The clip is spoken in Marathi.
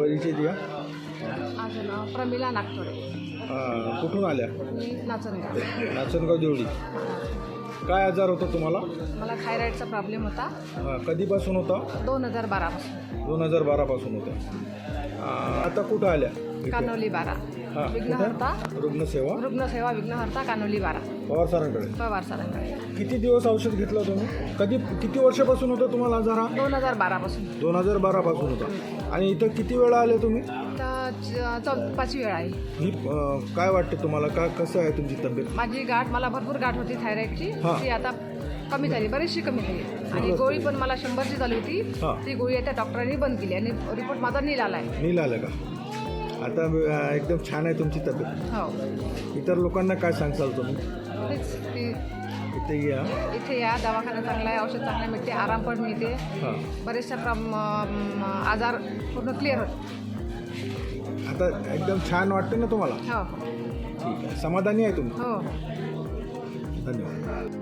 परिचय द्या? माझं नाव प्रमिला नागतोडे. हां, कुठून आल्या? मी नाचनगाव नाचनगाव देवळी काय आजार होता तुम्हाला? मला थायरॉईडचा प्रॉब्लेम होता. हां, कधीपासून होता? दोन हजार बारापासून. दोन हजार बारापासून होता. हां, आता कुठं आल्या? इथे? कानोली बारा. हां, विघ्नहर्ता? रुग्णसेवा. रुग्णसेवा विघ्नहर्ता कानोली बारा पवार सरांकडे पवार सरांकडे किती दिवस औषध घेतलं तुम्ही? कधी किती वर्षापासून होतं तुम्हाला आजार हा दोन हजार बारापासून. दोन हजार बारापासून होता. आणि इथं किती वेळा आले तुम्ही? तर च- चौ पाचवी वेळ आहे. ही अं, काय वाटतं तुम्हाला? का कसं आहे तुमची तब्येत? माझी गाठ मला भरपूर गाठ होती थायरॉईडची हां. ती आता कमी झाली बरीचशी कमी झाली. आणि गोळी पण मला शंभरची झाली होती. हां. ती गोळी आता डॉक्टरांनी बंद केली आणि रिपोर्ट माझा नील आला आहे नील आलं का? आता एकदम छान आहे तुमची तब्येत. हो. इतर लोकांना काय सांगसाल तुम्ही? तेच ती इथे या. इथे या दवाखाना चांगला आहे औषध चांगले मिळते आराम पण मिळते. हां. बरेचशा प्रम अम, आजार पूर्ण क्लिअर होते आता एकदम छान वाटतं ना तुम्हाला? हो. ठीक आहे. समाधानी आहे तुम्ही? हो. धन्यवाद.